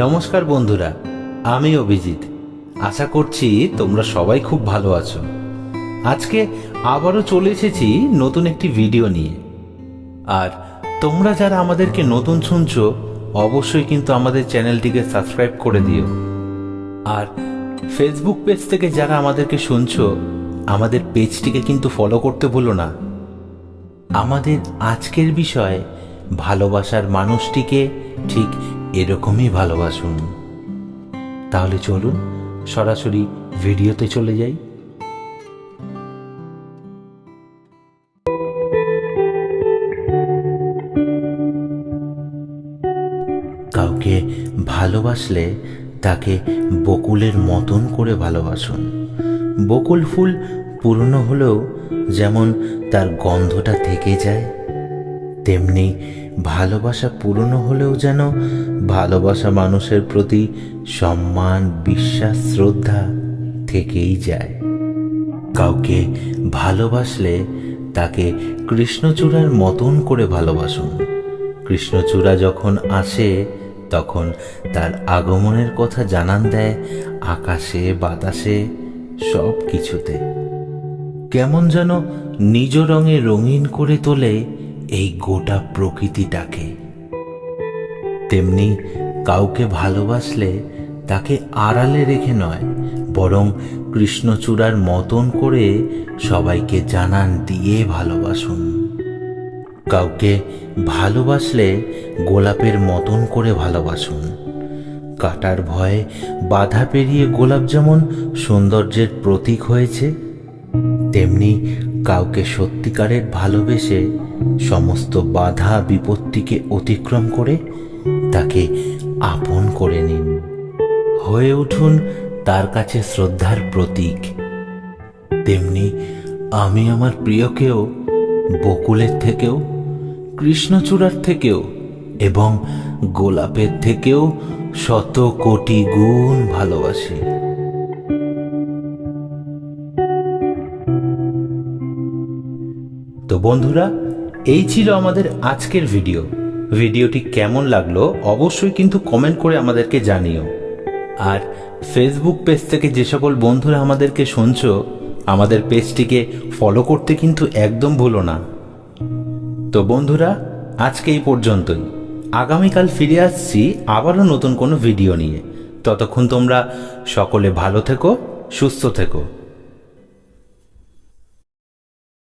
নমস্কার বন্ধুরা, আমি অভিজিৎ। আশা করছি তোমরা সবাই খুব ভালো আছো। আজকে আবারও চলে এসেছি নতুন একটি ভিডিও নিয়ে। আর তোমরা যারা আমাদেরকে নতুন শুনছো, অবশ্যই কিন্তু আমাদের চ্যানেলটিকে সাবস্ক্রাইব করে দিও। আর ফেসবুক পেজ থেকে যারা আমাদেরকে শুনছো, আমাদের পেজটিকে কিন্তু ফলো করতে ভুলো না। আমাদের আজকের বিষয়, ভালোবাসার মানুষটিকে ঠিক এরকমই ভালোবাসুন। তাহলে চলুন, সরাসরি ভিডিওতে চলে যাই। কাউকে ভালোবাসলে তাকে বকুলের মতন করে ভালোবাসুন। বকুল ফুল পুরনো হলেও যেমন তার গন্ধটা থেকে যায়, তেমনি ভালোবাসা পুরনো হলেও যেন ভালোবাসা মানুষের প্রতি সম্মান, বিশ্বাস, শ্রদ্ধা থেকেই যায়। কাউকে ভালোবাসলে তাকে কৃষ্ণচূড়ার মতন করে ভালোবাসুন। কৃষ্ণচূড়া যখন আসে, তখন তার আগমনের কথা জানান দেয় আকাশে, বাতাসে সব কিছুতে কেমন যেন নিজ রঙে রঙিন করে তোলে এই গোটা প্রকৃতিটাকে। তেমনি কাউকে ভালোবাসলে তাকে আড়ালে রেখে নয়, বরং কৃষ্ণচূড়ার মতন করে সবাইকে জানান, দিয়ে ভালোবাসুন। কাউকে ভালোবাসলে গোলাপের মতন করে ভালোবাসুন। কাটার ভয়ে বাধা পেরিয়ে গোলাপ যেমন সৌন্দর্যের প্রতীক হয়েছে, তেমনি কাউকে সত্যিকারের ভালোবেসে সমস্ত বাধা বিপত্তিকে অতিক্রম করে তাকে আপন করে নিন। হয়ে উঠুন তার কাছে শ্রদ্ধার প্রতীক। তেমনি আমি আমার প্রিয়কেও, বকুলের থেকেও, কৃষ্ণচূড়ার থেকেও এবং গোলাপের থেকেও শত কোটি গুণ ভালোবাসি। বন্ধুরা, এই ছিল আমাদের আজকের ভিডিও। ভিডিওটি কেমন লাগল অবশ্যই কিন্তু কমেন্ট করে আমাদেরকে জানিও। আর ফেসবুক পেজ থেকে যে সকল বন্ধুরা আমাদেরকে শুনছো, আমাদের পেজটিকে ফলো করতে কিন্তু একদম ভুলো না। তো বন্ধুরা, আজকে এই পর্যন্তই। আগামীকাল ফিরে আসছি আবারও নতুন কোনো ভিডিও নিয়ে। ততক্ষণ তোমরা সকলে ভালো থেকো, সুস্থ থেকো।